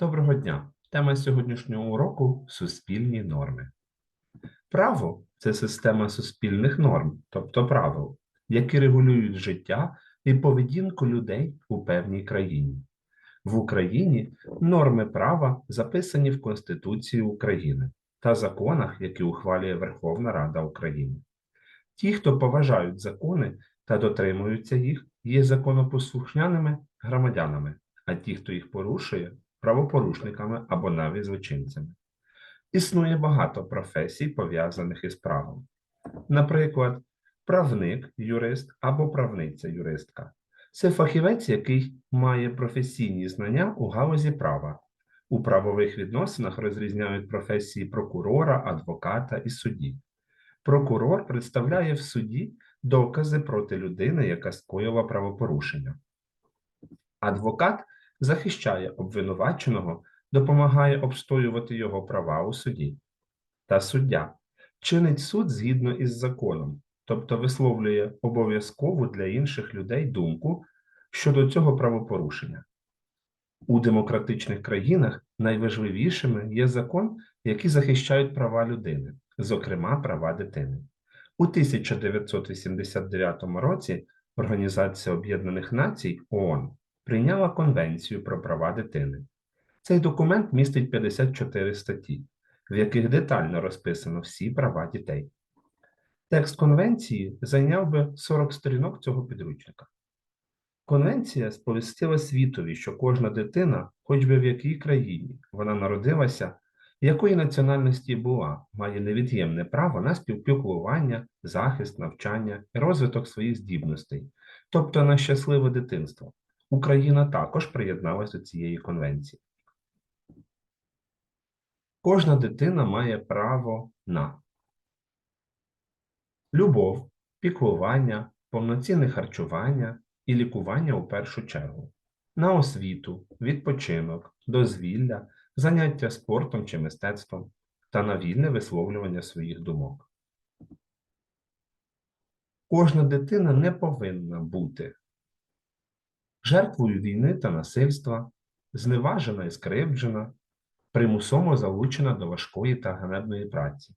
Доброго дня! Тема сьогоднішнього уроку суспільні норми. Право це система суспільних норм, тобто правил, які регулюють життя і поведінку людей у певній країні. В Україні норми права записані в Конституції України та законах, які ухвалює Верховна Рада України. Ті, хто поважають закони та дотримуються їх, є законопослухняними громадянами, а ті, хто їх порушує, правопорушниками або навіть злочинцями. Існує багато професій, пов'язаних із правом. Наприклад, правник, юрист або правниця юристка. Це фахівець, який має професійні знання у галузі права. У правових відносинах розрізняють професії прокурора, адвоката і судді. Прокурор представляє в суді докази проти людини, яка скоїла правопорушення. Адвокат захищає обвинуваченого, допомагає обстоювати його права у суді. Та суддя чинить суд згідно із законом, тобто висловлює обов'язкову для інших людей думку щодо цього правопорушення. У демократичних країнах найважливішими є закон, які захищають права людини, зокрема права дитини. У 1989 році Організація Об'єднаних Націй ООН прийняла Конвенцію про права дитини. Цей документ містить 54 статті, в яких детально розписано всі права дітей. Текст конвенції зайняв би 40 сторінок цього підручника. Конвенція сповістила світові, що кожна дитина, хоч би в якій країні вона народилася, якої національності була, має невід'ємне право на співпіклування, захист, навчання і розвиток своїх здібностей, тобто на щасливе дитинство. Україна також приєдналася до цієї конвенції. Кожна дитина має право на любов, піклування, повноцінне харчування і лікування у першу чергу, на освіту, відпочинок, дозвілля, заняття спортом чи мистецтвом та на вільне висловлювання своїх думок. Кожна дитина не повинна бути жертвою війни та насильства, зневажена і скривджена, примусово залучена до важкої та ганебної праці.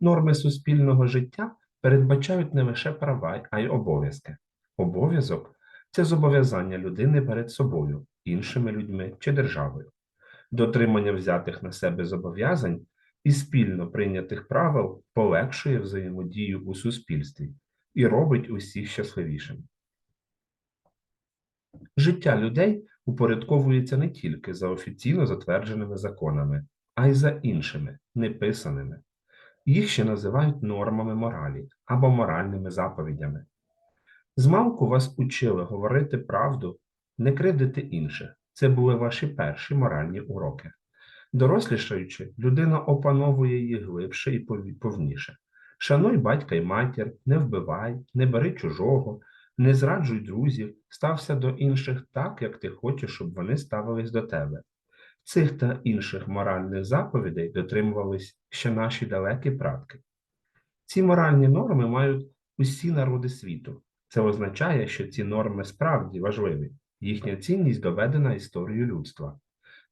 Норми суспільного життя передбачають не лише права, а й обов'язки. Обов'язок це зобов'язання людини перед собою, іншими людьми чи державою. Дотримання взятих на себе зобов'язань і спільно прийнятих правил полегшує взаємодію у суспільстві і робить усіх щасливішими. Життя людей упорядковується не тільки за офіційно затвердженими законами, а й за іншими, неписаними. Їх ще називають нормами моралі або моральними заповідями. Змалку вас учили говорити правду, не кривдити інших. Це були ваші перші моральні уроки. Дорослішаючи, людина опановує її глибше і повніше. Шануй батька й матір, не вбивай, не бери чужого, не зраджуй друзів, стався до інших так, як ти хочеш, щоб вони ставились до тебе. Цих та інших моральних заповідей дотримувались ще наші далекі предки. Ці моральні норми мають усі народи світу. Це означає, що ці норми справді важливі, їхня цінність доведена історією людства.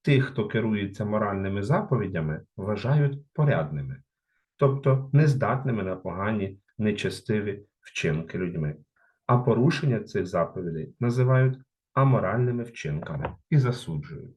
Тих, хто керується моральними заповідями, вважають порядними, тобто нездатними на погані, нечестиві вчинки людьми а порушення цих заповідей називають аморальними вчинками і засуджують.